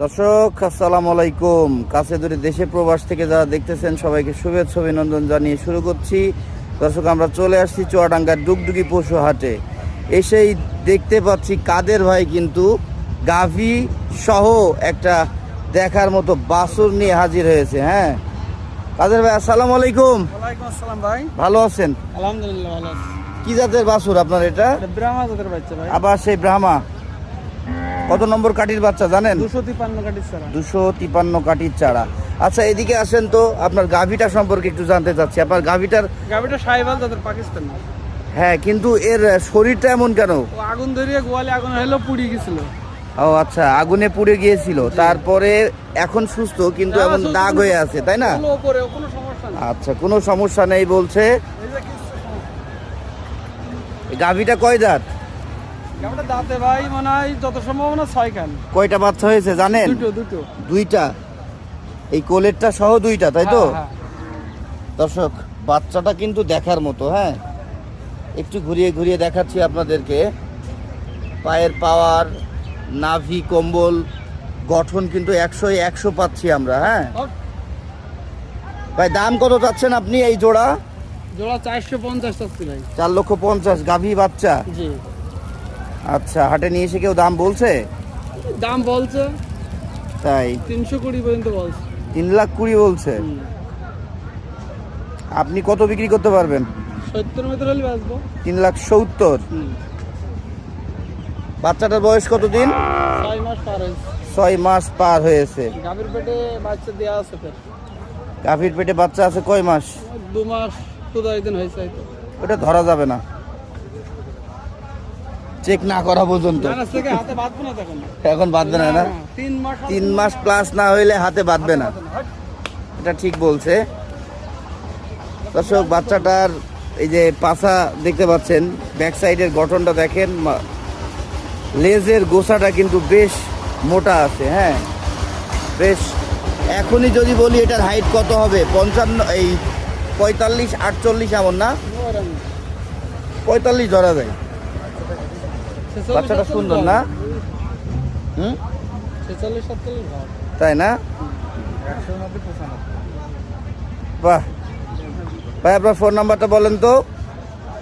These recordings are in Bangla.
দর্শক আসসালামু আলাইকুম। কাছে দূরে দেশে প্রবাস থেকে যারা দেখতেছেন সবাইকে শুভেচ্ছা অভিনন্দন জানিয়ে শুরু করছি। দর্শক আমরা চলে আসছি চুয়াডাঙ্গার ডুগডুগি পশু হাটে। এসেই দেখতে পাচ্ছি কাদের ভাই কিন্তু গাভী সহ একটা দেখার মতো বাছুর নিয়ে হাজির হয়েছে হ্যাঁ? কাদের ভাই আসসালামু আলাইকুম। ওয়ালাইকুম আসসালাম ভাই। ভালো আছেন? আলহামদুলিল্লাহ ভালো আছি। কি জাতের বাছুর আপনার এটা? এটা ব্রাহ্মা জাতের বাচ্চা ভাই। আবার সেই ব্রাহ্মা। কত নম্বর কাঠির বাচ্চা জানেন? দুশো তিপান্ন কাটির ছাড়া দুশো তিপান্ন চারা। আচ্ছা এদিকে আসেন তো আপনার গাভিটা সম্পর্কে একটু জানতে চাচ্ছি। আপনার গাভিটার সাইবাল জাতের পাকিস্তান হ্যাঁ কিন্তু এর শরীরটা এমন কেন? আগুন ধরিয়ে গোয়ালে আগুন হলো পুড়ি গেছিল। ও আচ্ছা আগুনে পুড়ে গিয়েছিল। তারপরে এখন সুস্থ কিন্তু এমন দাগ হয়ে আছে তাই না? আচ্ছা কোনো সমস্যা নেই বলছে। গাভিটা কয় দাঁত? দাঁতে ভাই? মনে হয় যত সম্ভাবনা ছয় খান কয়টা বাচ্চা হয়েছে জানেন? দুটো দুটো। দুইটা। এই কোলেরটা সহ দুইটা তাই তো? হ্যাঁ, হ্যাঁ। দর্শক বাচ্চাটা কিন্তু দেখার মতো হ্যাঁ? একটু ঘুরিয়ে ঘুরিয়ে দেখাচ্ছি আপনাদেরকে। পায়ের পাওয়ার নাভি কম্বল গঠন কিন্তু একশো একশো পাচ্ছি আমরা হ্যাঁ? ভাই দাম কত চাচ্ছেন আপনি এই জোড়া? জোড়া চারশো পঞ্চাশ চাচ্ছি ভাই। চার লক্ষ পঞ্চাশ গাভী বাচ্চা। জি। আচ্ছা হাটে নিয়ে এসে কেউ দাম বলছে? দাম বলছে। তাই? তিনশো কুড়ি পর্যন্ত বলছে। তিন লাখ কুড়ি বলছে? আপনি কত বিক্রি করতে পারবেন? সত্তর হলে বাঁচবো। তিন লাখ সত্তর? বাচ্চাটার বয়স কতদিন? ছয় মাস পার হয়েছে। ছয় মাস পার হয়েছে। গাভীর পেটে বাচ্চা দেওয়া আছে গাভীর পেটে বাচ্চা আছে কয় মাস? দু মাস পনেরো দিন হয়েছে ওটা ধরা যাবে না। চেক না করা পর্যন্ত। এখন বাঁধবে না না? তিন মাস প্লাস না হইলে হাতে বাঁধবে না। এটা ঠিক বলছে। দর্শক বাচ্চাটার এই যে পাছা দেখতে পাচ্ছেন ব্যাক সাইডের গঠনটা দেখেন লেজের গোসাটা কিন্তু বেশ মোটা আছে হ্যাঁ? বেশ এখনই যদি বলি এটার হাইট কত হবে? পঞ্চান্ন এই পঁয়তাল্লিশ আটচল্লিশ এমন না? পঁয়তাল্লিশ ধরা যায়। বাচ্চাটা সুন্দর না? হুম? তাই না? বাহ। ভাই আপনার ফোন নাম্বারটা বলেন তো।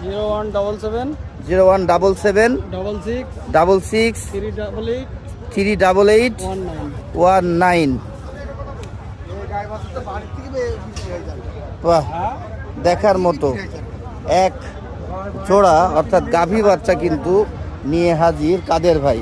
Zero one double seven. Zero one double seven. Double six. Double six. Three double eight. Three double eight. One nine. বাহ। দেখার মতো। এক জোড়া অর্থাৎ গাভী বাচ্চা কিন্তু নিয়ে হাজির কাদের ভাই?